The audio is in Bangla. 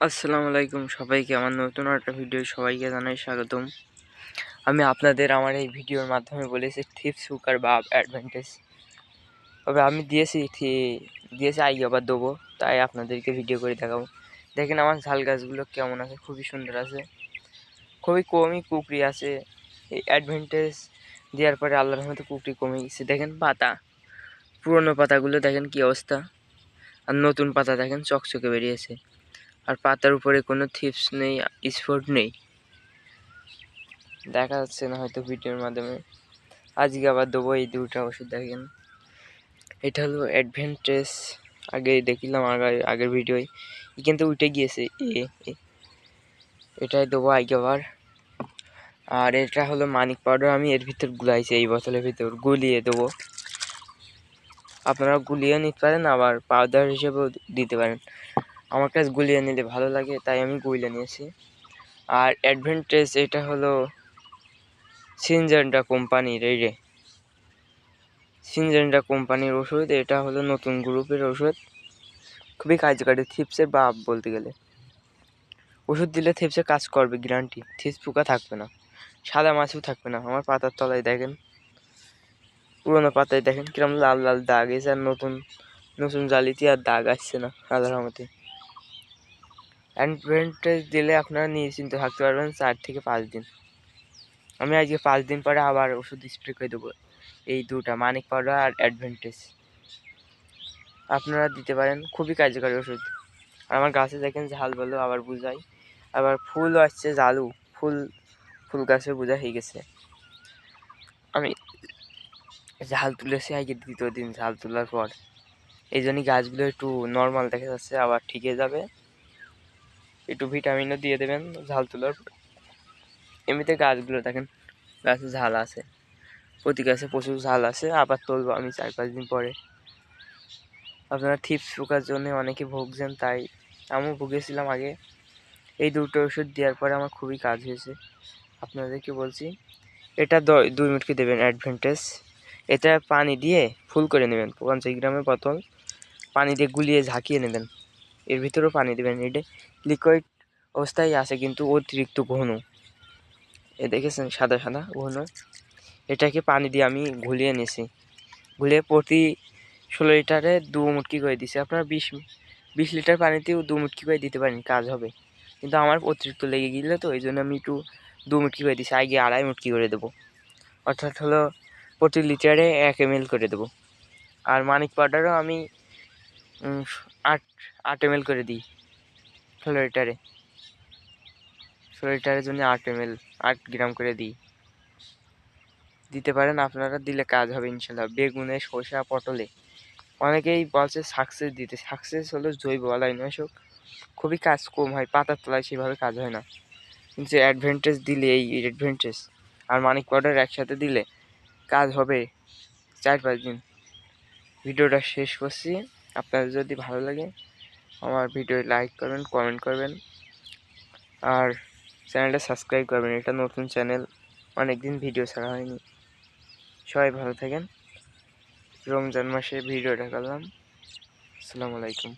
আসসালামু আলাইকুম, সবাইকে আমার নতুন একটা ভিডিও সবাইকে জানাই স্বাগতম। আমি আপনাদের আমার এই ভিডিওর মাধ্যমে বলেছি থিপস হুকার বা অ্যাডভান্টেজ তবে আমি দিয়েছি দিয়েছি আই আবার দেবো, তাই আপনাদেরকে ভিডিও করে দেখাবো। দেখেন আমার ঝাল গাছগুলো কেমন আছে, খুবই সুন্দর আছে। খুবই কমই কুকরি আছে। এই অ্যাডভান্টেজ দেওয়ার পরে আল্লাহর মতো কুকরি কমে গেছে। দেখেন পাতা, পুরনো পাতাগুলো দেখেন কি অবস্থা। আর নতুন পাতা দেখেন চকচকে বেরিয়েছে। আর পাতার উপরে কোনো থিপস নেই স্পট নেই। দেখা যাচ্ছে না হয়তো ভিডিওর মাধ্যমে। আজকে আবার দেবো এই দুটা ওষুধ, দেখেন। এটা হলো অ্যাডভেন্টেজ আগে দেখিলাম আগে, আগের ভিডিওয় কিন্তু উঠে গিয়েছে, এ। এটাই দেবো আগে আবার। আর এটা হলো মানিক পাউডার, আমি এর ভিতর গুলাইছি, এই বোতলের ভিতর। গুলিয়ে দেবো। আপনারা গুলিয়ে নিতে পারেন, আবার পাউডার হিসেবেও দিতে পারেন। আমার কাছে গুলিয়ে নিলে ভালো লাগে, তাই আমি গুলিয়ে নিয়েছি। আর অ্যাডভেন্টেজ এটা হলো সিনজেন্ডা কোম্পানির এই রে সিনজেন্ডা কোম্পানির ওষুধ, এটা হলো নতুন গ্রুপের ওষুধ। খুবই কার্যকারী থিপসের বাপ বলতে গেলে। ওষুধ দিলে থিপসে কাজ করবে গ্যারান্টি থিপস পোকা থাকবে না। সাদা মাছও থাকবে না। আমার পাতার তলায় দেখেন। পুরোনো পাতায় দেখেন, কিরম লাল লাল দাগ। এসে আর নতুন নতুন জালিতে আর দাগ আসছে না আল্লাহর রহমতে অ্যাডভেন্টেজ দিলে আপনারা নিশ্চিন্ত থাকতে পারবেন চার থেকে পাঁচ দিন। আমি আজকে পাঁচ দিন পরে আবার ওষুধ স্প্রে করে দেবো এই দুটা, মানিক পাউডার আর অ্যাডভেন্টেজ আপনারা দিতে পারেন, খুবই কার্যকারী ওষুধ। আমার গাছে দেখেন ঝাল বলো, আবার বুঝাই। আবার ফুল আসছে জালু ফুল ফুল গাছে বোঝা হয়ে গেছে। আমি ঝাল তুলেছি আজকে দ্বিতীয় দিন ঝাল তোলার পর। এই জন্যই গাছগুলো একটু নর্মাল দেখা যাচ্ছে, আবার ঠিকে যাবে। একটু ভিটামিনও দিয়ে দেবেন, ঝাল তোলার এমনিতে গাছগুলো দেখেন, গাছে ঝাল আছে, প্রতি গাছে প্রচুর ঝাল আছে, আবার তুলবো আমি চার পাঁচ দিন পরে। আপনারা থিপস পোকার জন্য অনেকে ভুগছেন, তাই আমিও ভুগেছিলাম আগে। এই দুটো ওষুধ দেওয়ার পরে আমার খুবই কাজ হয়েছে। আপনাদেরকে বলছি, এটা দুই মুটকি দেবেন অ্যাডভেন্টেজ এটা পানি দিয়ে ফুল করে নেবেন, পঞ্চাশ গ্রামের বোতল। পানি দিয়ে গুলিয়ে ঝাঁকিয়ে নেবেন। এর ভিতরেও পানি দেবেন। এটা লিকুইড অবস্থায় আছে, কিন্তু অতিরিক্ত ঘন। এ দেখেছেন, সাদা সাদা ঘন। এটাকে পানি দিয়ে আমি ঘুলিয়ে নিয়েছি। ঘুলিয়ে প্রতি ষোলো লিটারে দু মুটকি করে দিছি আপনারা বিশ বিশ লিটার পানিতেও দু মুটকি করে দিতে পারেন, কাজ হবে। কিন্তু আমার অতিরিক্ত লেগে গেলে তো, এই জন্য আমি একটু দু মুটকি করে দিছি আগে আড়াই মুটকি করে দেবো। অর্থাৎ হলো প্রতি লিটারে এক এম করে দেবো। আর মানিক পাউডারও আমি আট আট এম করে দিই ষোলো লিটারে। ষোলো লিটারের জন্য আট এম আট গ্রাম করে দিই। দিতে পারেন আপনারা, দিলে কাজ হবে ইনশাল্লাহ। বেগুনে শসা পটলে। অনেকেই বলছে সাকসেস দিতে। সাকসেস হলো জৈব বালাইনাশক খুবই কাজ কম হয়, পাতার তলায় সেভাবে কাজ হয় না। কিন্তু অ্যাডভেন্টেজ দিলে এই অ্যাডভেন্টেজ আর মানিক পাউডার একসাথে দিলে কাজ হবে চার পাঁচ দিন। ভিডিওটা শেষ করছি। আপনাদের যদি ভালো লাগে, আমার ভিডিও লাইক করবেন কমেন্ট করবেন। আর চ্যানেলটা সাবস্ক্রাইব করবেন, এটা নতুন চ্যানেল অনেক দিন ভিডিও ছাড়া হয়নি। সবাই ভালো থাকেন। রমজান মাসে ভিডিওটা করলাম। আসসালামু আলাইকুম।